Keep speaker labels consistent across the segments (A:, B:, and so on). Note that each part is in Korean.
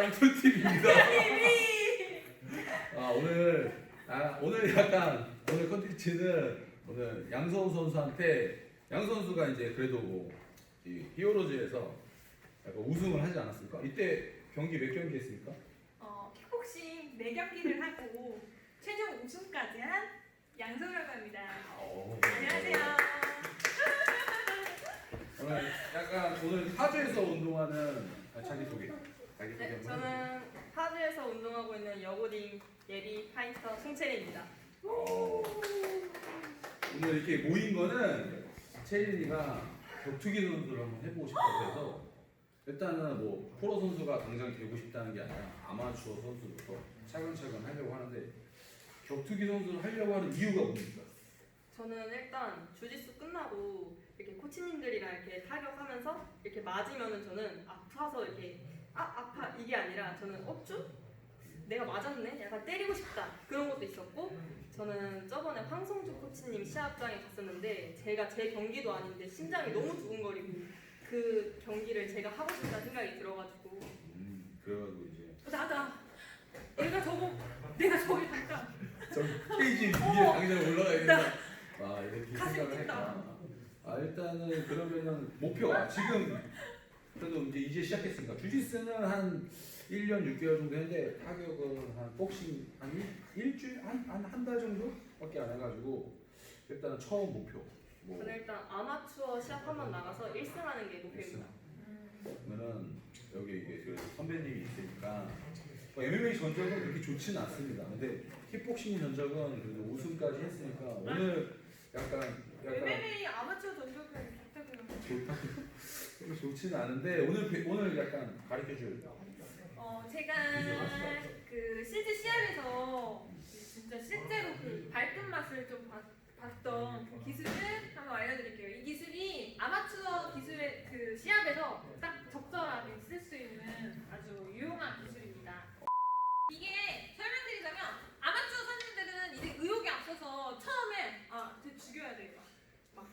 A: 짱돌TV입니다. 아 오늘 아 오늘 약간 오늘 컨텐츠는 오늘 양서우 선수한테 양 선수가 이제 그래도 뭐 이 히어로즈에서 약간 우승을 하지 않았습니까? 이때 경기 몇 경기 했습니까?
B: 어, 킥복싱 4경기를 하고 최종 우승까지 한 양소라고 합니다.
A: 오.
B: 안녕하세요.
A: 오늘 약간 오늘 파주에서 운동하는 아, 자기 소개. 자기 소개
C: 네,
A: 한번.
C: 저는 파주에서 운동하고 있는 여고딩 예비 파이터 송채린입니다.
A: 어, 오늘 이렇게 모인 거는 채린이가 격투기 선수를 한번 해보고 싶다고 해서 일단은 뭐 프로 선수가 당장 되고 싶다는 게 아니라 아마추어 선수부터 차근차근 하려고 하는데 격투기 선수를 하려고 하는 이유가 뭡니까?
C: 저는 일단 주짓수 끝나고 이렇게 코치님들이랑 이렇게 타격하면서 이렇게 맞으면은 저는 아파서 이렇게 아 저는 어쭈 내가 맞았네 약간 때리고 싶다 그런 것도 있었고 저는 저번에 황성주 코치님 시합장에 갔었는데 제가 제 경기도 아닌데 심장이 너무 두근거리고 그 경기를 제가 하고 싶다는 생각이 들어가지고
A: 음, 그래가지고 이제
B: 나다. 내가 저거 내가 저기 잠깐
A: 저 케이지 위에. 당장 올라가 있는 아 이렇게 생각을. 했다. 아 일단은 그러면은 목표가 지금 그래도 이제 이제 시작했으니까 주짓수는 한 1년 6개월 정도 했는데 타격은 한 복싱 한 일, 일주일 한한 달 정도밖에 안 해가지고 일단은 처음 목표 뭐
C: 저는 일단 아마추어 시합 한 번 나가서 1승하는 게 목표입니다.
A: 그러면은 여기 이게 그 선배님이 있으니까 뭐 MMA 전적은 그렇게 좋지는 않습니다. 근데 킥복싱 전적은 그래도 우승까지 했으니까 오늘 약간 약간
B: MMA 아마추어 전적은 좋다고요.
A: 좋다. 좋지는 않은데 오늘 배- 오늘 약간 가르쳐 줄.
B: 어, 제가 그 실제 시합에서 진짜 실제로 그 발끝 맛을 좀 봤, 봤던 그 기술을 한번 알려드릴게요. 이 기술이 아마추어 기술의 그 시합에서 딱 적절하게 쓸 수 있는 아주 유용한 기술입니다. 이게 설명드리자면 아마추어 선수들은 이제 의욕이 앞서서 처음에 아, 쟤 죽여야 돼. 막,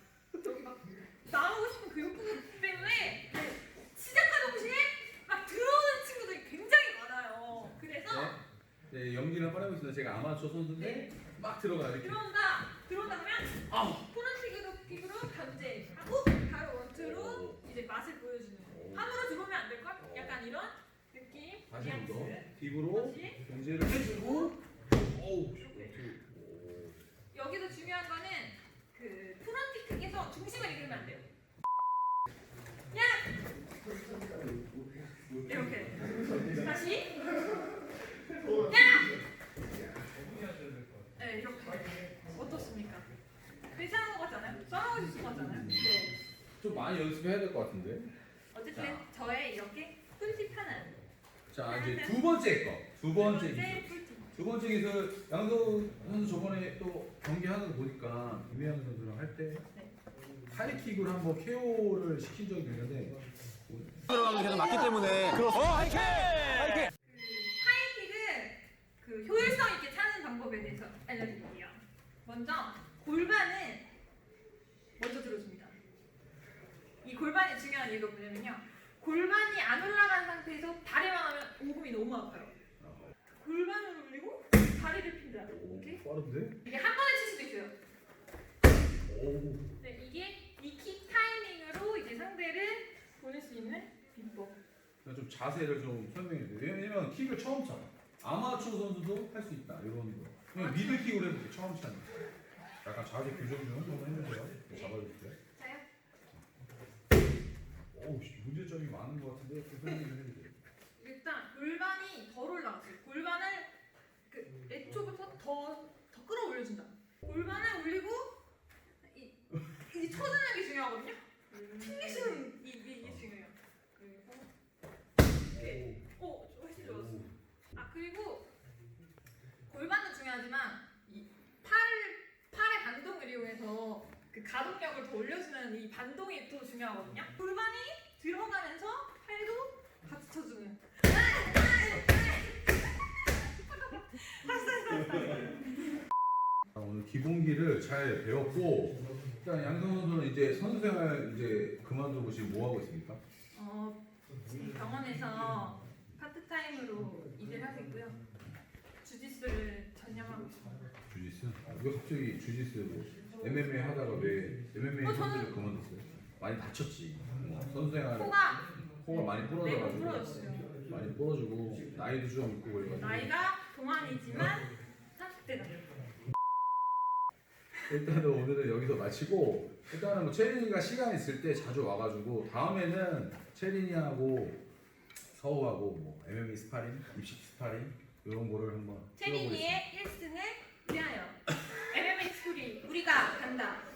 B: 막 나오고 싶은 그 욕구 때문에 시작하는 동시에 막 들어오는 친구들이 굉장히 많아요. 그래서
A: 네, 빠르고 있습니다. 제가 아마추어 선수인데 막 들어가 이렇게.
B: 들어온다 들어온다 하면
A: 아.
B: 포란식으로 킥으로 견제하고 바로 원투로 이제 맛을 보여주는 함으로 들어오면 안 될 걸? 약간 이런 느낌.
A: 다시 한번 더.
B: 뉘앙스.
A: 딥으로
B: 다시.
A: 견제를 해주고. 오우. 어떻게- 오.
B: 여기서 중요한 거는 그 프론트킥에서 중심을 잃으면 안 돼요. 야 이렇게 다시 야. 네 이렇게 어떻습니까? 괜찮은 것 같지 않아요? 써먹을 수 있을 것 같지 않아요? 네.
A: 좀 많이 연습해야 될 것 같은데.
B: 어쨌든
A: 자.
B: 저의 이렇게 꿀팁 하나.
A: 자 이제 두 번째 거. 두 번째 기술.
B: 꿀팁.
A: 두 번째 기술 양도 선수 저번에 또 경기하는 거 보니까 김혜영 선수랑 할 때
B: 네.
A: 하이킥으로 한번 KO를 시킨 적이 있는데
D: 들어가면 계속 맞기 때문에 어 하이킥 하이킥
B: 그 하이킥을 그 효율성 있게 차는 방법에 대해서 알려드릴게요. 먼저 골반을 먼저 들어줍니다. 이 골반이 중요한 이유가 뭐냐면요. 골반이 안 올라간 상태에서 다리만 하면 오금이 너무 아파요. 골반을 올리고 다리를 핀다.
A: 오
B: 오케이?
A: 빠른데?
B: 이게 한 번에 칠 수도 있어요.
A: 오
B: 네, 이게 이 킥 타이밍으로 이제 상대를 보낼 수 있는 비법.
A: 그러니까 좀 자세를 좀 설명해 주세요. 왜냐면 킥을 처음 차. 아마추어 선수도 할 수 있다 이런 거. 그냥 미들킥으로 해볼게 처음 차는. 약간 자세 교정 좀 한번 해주세요. 잡아주세요.
B: 자요.
A: 오우 씨, 문제점이 많은 것 같은데 좀 설명 좀 해주세요.
B: 일단 골반이 덜 올라갔어요. 골반을 그 애초부터 더, 더 끌어올려준다. 골반을 올리고 이, 이 쳐주는 게 중요하거든요. 튕기시는 이, 이, 이게 중요해요. 그리고 이렇게 오 훨씬 좋았어.
A: 오.
B: 아 그리고 골반도 중요하지만 이 팔, 팔의 반동을 이용해서 그 가동력을 더 올려주는 이 반동이 또 중요하거든요. 골반이 들어가면서 팔도 같이 쳐주는.
A: 아, 오늘 기본기를 잘 배웠고 일단 양성 선수는 이제 선수 생활 이제 그만두고 지금 뭐 하고 있습니까?
B: 어, 지금 병원에서 파트타임으로 일을 하고 있고요. 주짓수를 전념하고 있습니다.
A: 주짓수? 왜 갑자기 주짓수 뭐 MMA 하다가 왜 MMA
B: 어, 저는-
A: 선수를 그만뒀어요? 많이 다쳤지. 어, 선수 생활
B: 코가
A: 코가 많이 부러져가지고
B: 부러졌어요.
A: 많이 부러지고 나이도 좀 있고 그래가지고
B: 나이가 동안이지만 30대다.
A: 일단은 오늘은 여기서 마치고 일단은 뭐 채린이가 시간 있을 때 자주 와가지고 다음에는 채린이하고 서우하고 뭐 MMA 스파링, 입식 스파링 이런 거를 한번
B: 체린이의 1승을 위하여 MMA 스쿨이 우리가 간다.